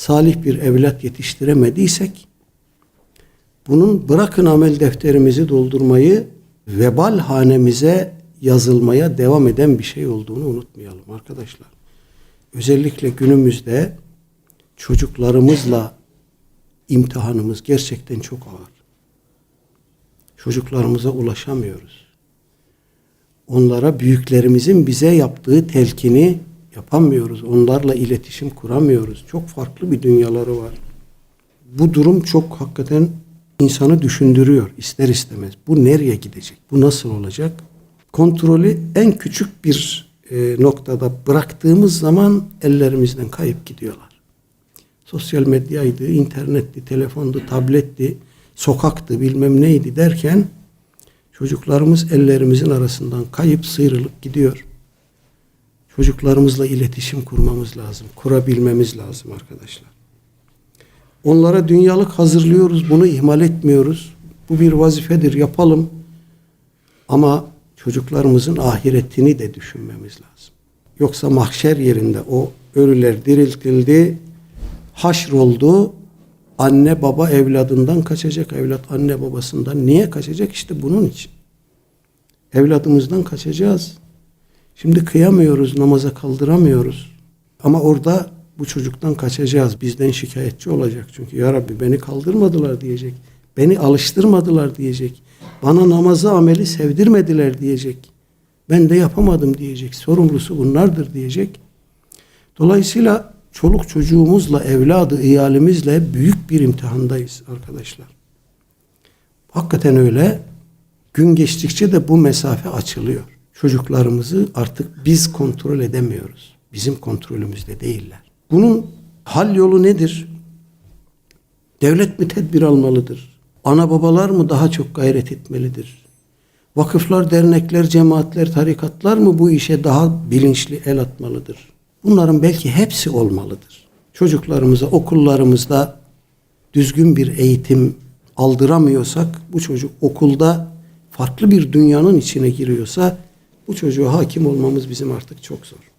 salih bir evlat yetiştiremediysek bunun bırakın amel defterimizi doldurmayı vebal hanemize yazılmaya devam eden bir şey olduğunu unutmayalım arkadaşlar. Özellikle günümüzde çocuklarımızla imtihanımız gerçekten çok ağır. Çocuklarımıza ulaşamıyoruz. Onlara büyüklerimizin bize yaptığı telkini yapamıyoruz. Onlarla iletişim kuramıyoruz. Çok farklı bir dünyaları var. Bu durum çok hakikaten insanı düşündürüyor ister istemez. Bu nereye gidecek? Bu nasıl olacak? Kontrolü en küçük bir e, noktada bıraktığımız zaman ellerimizden kayıp gidiyorlar. Sosyal medyaydı, internetti, telefondu, tabletti, sokaktı, bilmem neydi derken çocuklarımız ellerimizin arasından kayıp sıyrılıp gidiyor. Çocuklarımızla iletişim kurmamız lazım, kurabilmemiz lazım arkadaşlar. Onlara dünyalık hazırlıyoruz, bunu ihmal etmiyoruz. Bu bir vazifedir, yapalım. Ama çocuklarımızın ahiretini de düşünmemiz lazım. Yoksa mahşer yerinde o ölüler diriltildi, haşroldu, anne baba evladından kaçacak, evlat anne babasından. Niye kaçacak? İşte bunun için. Evladımızdan kaçacağız. Şimdi kıyamıyoruz, namaza kaldıramıyoruz. Ama orada bu çocuktan kaçacağız. Bizden şikayetçi olacak. Çünkü ya Rabbi beni kaldırmadılar diyecek. Beni alıştırmadılar diyecek. Bana namazı ameli sevdirmediler diyecek. Ben de yapamadım diyecek. Sorumlusu bunlardır diyecek. Dolayısıyla çoluk çocuğumuzla, evladı, iyalimizle büyük bir imtihandayız arkadaşlar. Hakikaten öyle. Gün geçtikçe de bu mesafe açılıyor. Çocuklarımızı artık biz kontrol edemiyoruz. Bizim kontrolümüzde değiller. Bunun hal yolu nedir? Devlet mi tedbir almalıdır? Ana babalar mı daha çok gayret etmelidir? Vakıflar, dernekler, cemaatler, tarikatlar mı bu işe daha bilinçli el atmalıdır? Bunların belki hepsi olmalıdır. Çocuklarımıza, okullarımızda düzgün bir eğitim aldıramıyorsak, bu çocuk okulda farklı bir dünyanın içine giriyorsa, bu çocuğa hakim olmamız bizim artık çok zor.